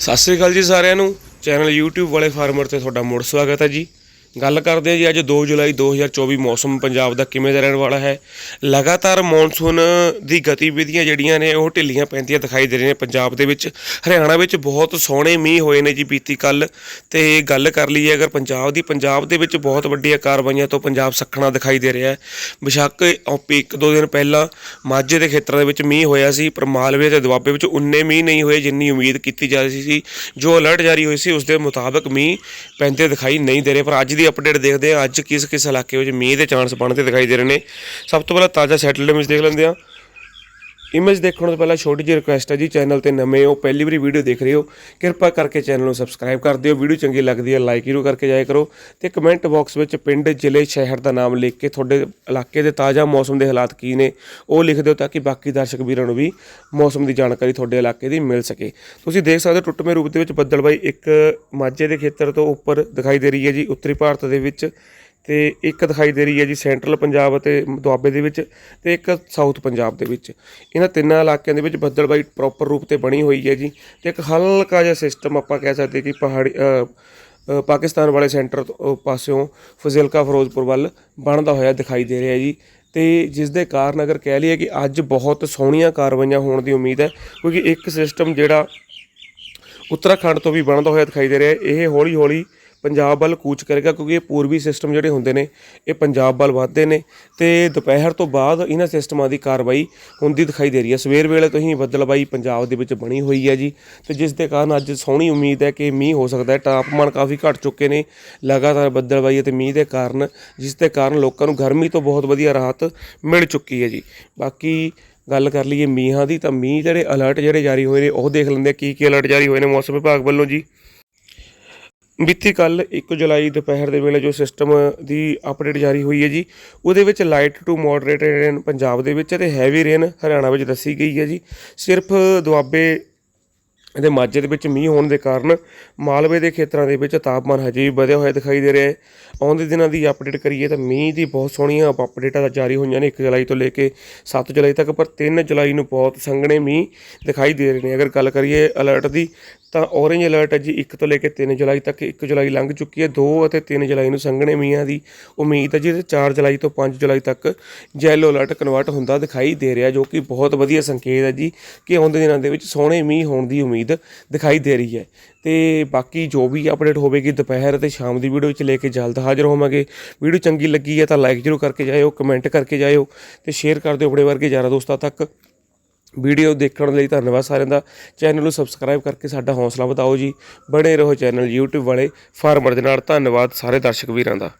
ਸਤਿ ਸ੍ਰੀ ਅਕਾਲ ਜੀ ਸਾਰਿਆਂ ਨੂੰ। ਚੈਨਲ YouTube ਵਾਲੇ ਫਾਰਮਰ ਤੇ ਤੁਹਾਡਾ ਮੁੜ ਸਵਾਗਤ ਹੈ ਜੀ। ਗੱਲ ਕਰਦੇ ਹਾਂ ਜੀ, ਅੱਜ 2 ਜੁਲਾਈ 2024 ਮੌਸਮ ਪੰਜਾਬ ਦਾ ਕਿਵੇਂ ਦਾ ਰਹਿਣ ਵਾਲਾ ਹੈ। ਲਗਾਤਾਰ ਮੌਨਸੂਨ ਦੀ ਗਤੀਵਿਧੀਆਂ ਜਿਹੜੀਆਂ ਨੇ, ਉਹ ਢਿੱਲੀਆਂ ਪੈਂਦੀਆਂ ਦਿਖਾਈ ਦੇ ਰਹੀਆਂ ਨੇ ਪੰਜਾਬ ਦੇ ਵਿੱਚ। ਹਰਿਆਣਾ ਵਿੱਚ ਬਹੁਤ ਸੋਹਣੇ ਮੀਂਹ ਹੋਏ ਨੇ ਜੀ ਬੀਤੀ ਕੱਲ ਤੇ ਗੱਲ ਕਰ ਲਈਏ ਅਗਰ ਪੰਜਾਬ ਦੀ, ਪੰਜਾਬ ਦੇ ਵਿੱਚ ਬਹੁਤ ਵੱਡੀਆਂ ਕਾਰਵਾਈਆਂ ਤੋਂ ਪੰਜਾਬ ਸੱਖਣਾ ਦਿਖਾਈ ਦੇ ਰਿਹਾ ਹੈ। ਬਿਸ਼ੱਕ ਇੱਕ ਦੋ ਦਿਨ ਪਹਿਲਾਂ ਮਾਝੇ ਦੇ ਖੇਤਰਾਂ ਦੇ ਵਿੱਚ ਮੀਂਹ ਹੋਇਆ ਸੀ, ਪਰ ਮਾਲਵੇ ਤੇ ਦੁਆਬੇ ਵਿੱਚ ਉਨੇ ਮੀਂਹ ਨਹੀਂ ਹੋਏ, ਜਿੰਨੀ ਉਮੀਦ ਕੀਤੀ ਜਾ ਰਹੀ ਸੀ। ਜੋ ਅਲਰਟ ਜਾਰੀ ਹੋਈ ਸੀ, ਉਸ ਦੇ ਮੁਤਾਬਕ ਮੀਂਹ ਪੈਂਦੇ ਦਿਖਾਈ ਨਹੀਂ ਦੇ ਰਹੇ, ਪਰ ਅੱਜ ਦੀ ਅਪਡੇਟ ਦੇਖਦੇ ਹਾਂ। ਅੱਜ ਕਿਸ ਕਿਸ ਇਲਾਕੇ ਵਿੱਚ ਮੀਂਹ ਦੇ ਚਾਂਸ ਬਣਦੇ ਦਿਖਾਈ ਦੇ ਰਹੇ ਨੇ। ਸਭ ਤੋਂ ਪਹਿਲਾਂ ਤਾਜ਼ਾ ਸੈਟਲਡ ਇਮੇਜ ਦੇਖ ਲੈਂਦੇ ਹਾਂ। ਇਮੇਜ ਦੇਖਣ ਤੋਂ ਪਹਿਲਾਂ ਛੋਟੀ ਜਿਹੀ ਰਿਕੁਐਸਟ ਹੈ ਜੀ ਚੈਨਲ ਤੇ ਨਵੇਂ ਹੋ, ਪਹਿਲੀ ਵਾਰੀ ਵੀਡੀਓ ਦੇਖ ਰਹੇ ਹੋ, ਕਿਰਪਾ ਕਰਕੇ ਚੈਨਲ ਨੂੰ ਸਬਸਕ੍ਰਾਈਬ ਕਰ ਦਿਓ ਵੀਡੀਓ ਚੰਗੀ ਲੱਗਦੀ ਹੈ ਲਾਈਕ ਜ਼ਰੂਰ ਕਰਕੇ ਜਾਇਆ ਕਰੋ ਤੇ ਕਮੈਂਟ ਬਾਕਸ ਵਿੱਚ ਪਿੰਡ, ਜ਼ਿਲ੍ਹੇ, ਸ਼ਹਿਰ ਦਾ ਨਾਮ ਲਿਖ ਕੇ ਤੁਹਾਡੇ ਇਲਾਕੇ ਦੇ ਤਾਜ਼ਾ ਮੌਸਮ ਦੇ ਹਾਲਾਤ ਕੀ ਨੇ, ਉਹ ਲਿਖ ਦਿਓ ਤਾਂ ਕਿ ਬਾਕੀ ਦਰਸ਼ਕ ਵੀਰਾਂ ਨੂੰ ਵੀ ਮੌਸਮ ਦੀ ਜਾਣਕਾਰੀ ਤੁਹਾਡੇ ਇਲਾਕੇ ਦੀ ਮਿਲ ਸਕੇ। ਤੁਸੀਂ ਦੇਖ ਸਕਦੇ ਹੋ ਟੁੱਟਵੇਂ ਰੂਪ ਦੇ ਵਿੱਚ ਬੱਦਲਬਾਈ ਇੱਕ ਮਾਝੇ ਦੇ ਖੇਤਰ ਤੋਂ ਉੱਪਰ ਦਿਖਾਈ ਦੇ ਰਹੀ ਹੈ ਜੀ, ਉੱਤਰੀ ਭਾਰਤ ਦੇ ਵਿੱਚ ਤੇ ਇੱਕ ਦਿਖਾਈ ਦੇ ਰਹੀ ਹੈ ਜੀ ਸੈਂਟਰਲ ਪੰਜਾਬ ਅਤੇ ਦੁਆਬੇ ਦੇ ਵਿੱਚ ਤੇ ਇੱਕ ਸਾਊਥ ਪੰਜਾਬ ਦੇ ਵਿੱਚ। ਇਹਨਾਂ ਤਿੰਨਾਂ ਇਲਾਕਿਆਂ ਦੇ ਵਿੱਚ ਬੱਦਲਬਾਈ ਪ੍ਰੋਪਰ ਰੂਪ ਤੇ ਬਣੀ ਹੋਈ ਹੈ ਜੀ ਤੇ ਇੱਕ ਹਲਕਾ ਜਿਹਾ ਸਿਸਟਮ ਆਪਾਂ ਕਹਿ ਸਕਦੇ ਕਿ ਪਹਾੜੀ ਪਾਕਿਸਤਾਨ ਵਾਲੇ ਸੈਂਟਰ ਤੋਂ ਪਾਸਿਓਂ ਫਜ਼ਿਲਕਾ, ਫਿਰੋਜ਼ਪੁਰ ਵੱਲ ਬਣਦਾ ਹੋਇਆ ਦਿਖਾਈ ਦੇ ਰਿਹਾ ਜੀ। ਤੇ ਜਿਸ ਦੇ ਕਾਰਨ ਅਗਰ ਕਹਿ ਲਈਏ ਕਿ ਅੱਜ ਬਹੁਤ ਸੋਹਣੀਆਂ ਕਾਰਵਾਈਆਂ ਹੋਣ ਦੀ ਉਮੀਦ ਹੈ, ਕਿਉਂਕਿ ਇੱਕ ਸਿਸਟਮ ਜਿਹੜਾ ਉੱਤਰਾਖੰਡ ਤੋਂ ਵੀ ਬਣਦਾ ਹੋਇਆ ਦਿਖਾਈ ਦੇ ਰਿਹਾ, ਇਹ ਹੌਲੀ ਹੌਲੀ ਪੰਜਾਬ ਵੱਲ ਕੂਚ ਕਰੇਗਾ ਕਿਉਂਕਿ ਇਹ ਪੂਰਬੀ ਸਿਸਟਮ ਜਿਹੜੇ ਹੁੰਦੇ ਨੇ, ਇਹ ਪੰਜਾਬ ਵੱਲ ਵੱਧਦੇ ਨੇ ਤੇ ਦੁਪਹਿਰ ਤੋਂ ਬਾਅਦ ਇਹਨਾਂ ਸਿਸਟਮਾਂ ਦੀ ਕਾਰਵਾਈ ਹੁੰਦੀ ਦਿਖਾਈ ਦੇ ਰਹੀ ਹੈ। ਸਵੇਰ ਵੇਲੇ ਤੋਂ ਹੀ ਬੱਦਲਬਾਈ ਪੰਜਾਬ ਦੇ ਵਿੱਚ ਬਣੀ ਹੋਈ ਹੈ ਜੀ ਤੇ ਜਿਸ ਦੇ ਕਾਰਨ ਅੱਜ ਸੋਹਣੀ ਉਮੀਦ ਹੈ ਕਿ ਮੀਂਹ ਹੋ ਸਕਦਾ ਹੈ। ਤਾਪਮਾਨ ਕਾਫੀ ਘਟ ਚੁੱਕੇ ਨੇ, ਲਗਾਤਾਰ ਬੱਦਲਬਾਈ ਅਤੇ ਮੀਂਹ ਦੇ ਕਾਰਨ, ਜਿਸ ਦੇ ਕਾਰਨ ਲੋਕਾਂ ਨੂੰ ਗਰਮੀ ਤੋਂ ਬਹੁਤ ਵਧੀਆ ਰਾਹਤ ਮਿਲ ਚੁੱਕੀ ਹੈ ਜੀ। ਬਾਕੀ ਗੱਲ ਕਰ ਲਈਏ ਮੀਂਹਾਂ ਦੀ ਤਾਂ ਮੀਂਹ ਜਿਹੜੇ ਅਲਰਟ ਜਿਹੜੇ ਜਾਰੀ ਹੋਏ ਨੇ, ਉਹ ਦੇਖ ਲੈਂਦੇ ਕੀ ਕੀ ਅਲਰਟ ਜਾਰੀ ਹੋਏ ਨੇ ਮੌਸਮ ਵਿਭਾਗ ਵੱਲੋਂ ਜੀ। ਬੀਤੀ ਕੱਲ 1 ਜੁਲਾਈ ਦੁਪਹਿਰ ਦੇ ਵੇਲੇ ਜੋ ਸਿਸਟਮ ਦੀ ਅਪਡੇਟ ਜਾਰੀ ਹੋਈ ਹੈ ਜੀ, ਉਹਦੇ ਵਿੱਚ light to moderate rain Punjab ਦੇ ਵਿੱਚ ਤੇ ਹੈਵੀ ਰੇਨ ਹਰਿਆਣਾ ਵਿੱਚ ਦੱਸੀ ਗਈ ਹੈ ਜੀ। ਸਿਰਫ ਦੁਆਬੇ ਅਤੇ ਮਾਝੇ ਦੇ ਵਿੱਚ ਮੀਂਹ ਹੋਣ ਦੇ ਕਾਰਨ ਮਾਲਵੇ ਦੇ ਖੇਤਰਾਂ ਦੇ ਵਿੱਚ ਤਾਪਮਾਨ ਹਜੇ ਵੀ ਵਧਿਆ ਹੋਇਆ ਦਿਖਾਈ ਦੇ ਰਿਹਾ ਹੈ। ਆਉਂਦੇ ਦਿਨਾਂ ਦੀ ਅਪਡੇਟ ਕਰੀਏ ਤਾਂ ਮੀਂਹ ਦੀ ਬਹੁਤ ਸੋਹਣੀਆਂ ਅਪਡੇਟਾਂ ਜਾਰੀ ਹੋਈਆਂ ਨੇ 1 ਜੁਲਾਈ ਤੋਂ ਲੈ ਕੇ 7 ਜੁਲਾਈ ਤੱਕ, ਪਰ 3 ਜੁਲਾਈ ਨੂੰ ਬਹੁਤ ਸੰਘਣੇ ਮੀਂਹ ਦਿਖਾਈ ਦੇ ਰਹੇ ਨੇ। ਅਗਰ ਗੱਲ ਕਰੀਏ ਅਲਰਟ ਦੀ ਤਾਂ ਔਰੇਂਜ ਅਲਰਟ ਹੈ ਜੀ 1 ਤੋਂ ਲੈ ਕੇ 3 ਜੁਲਾਈ ਤੱਕ 1 ਜੁਲਾਈ ਲੰਘ ਚੁੱਕੀ ਹੈ। 2 ਅਤੇ 3 ਜੁਲਾਈ ਨੂੰ ਸੰਘਣੇ ਮੀਂਹਾਂ ਦੀ ਉਮੀਦ ਹੈ ਜੀ ਤੇ 4 ਜੁਲਾਈ ਤੋਂ 5 ਜੁਲਾਈ ਤੱਕ ਯੈਲੋ ਅਲਰਟ ਕਨਵਰਟ ਹੁੰਦਾ ਦਿਖਾਈ ਦੇ ਰਿਹਾ, ਜੋ ਕਿ ਬਹੁਤ ਵਧੀਆ ਸੰਕੇਤ ਹੈ ਜੀ ਕਿ ਆਉਂਦੇ ਦਿਨਾਂ ਦੇ ਵਿੱਚ ਸੋਹਣੇ ਮੀਂਹ ਹੋਣ ਦੀ ਉਮੀਦ ਉਮੀਦ ਦਿਖਾਈ ਦੇ ਰਹੀ ਹੈ। ਤੇ ਬਾਕੀ ਜੋ ਵੀ ਅਪਡੇਟ ਹੋਵੇਗੀ ਦੁਪਹਿਰ ਅਤੇ ਸ਼ਾਮ ਦੀ ਵੀਡੀਓ ਵਿੱਚ ਲੈ ਕੇ ਜਲਦ ਹਾਜ਼ਰ ਹੋਵਾਂਗੇ। ਵੀਡੀਓ ਚੰਗੀ ਲੱਗੀ ਹੈ ਤਾਂ ਲਾਈਕ ਜ਼ਰੂਰ ਕਰਕੇ ਜਾਇਓ ਕਮੈਂਟ ਕਰਕੇ ਜਾਇਓ ਤੇ ਸ਼ੇਅਰ ਕਰ ਦਿਓ ਆਪਣੇ ਵਰਗੇ ਯਾਰਾਂ ਦੋਸਤਾਂ ਤੱਕ। ਵੀਡੀਓ ਦੇਖਣ ਲਈ ਧੰਨਵਾਦ ਸਾਰਿਆਂ ਦਾ। ਚੈਨਲ ਨੂੰ ਸਬਸਕ੍ਰਾਈਬ ਕਰਕੇ ਸਾਡਾ ਹੌਸਲਾ ਵਧਾਓ ਜੀ। ਬਣੇ ਰਹੋ ਚੈਨਲ YouTube ਵਾਲੇ। ਫਾਰਮਰ ਦੇ ਨਾਲ ਧੰਨਵਾਦ ਸਾਰੇ ਦਰਸ਼ਕ ਵੀਰਾਂ ਦਾ।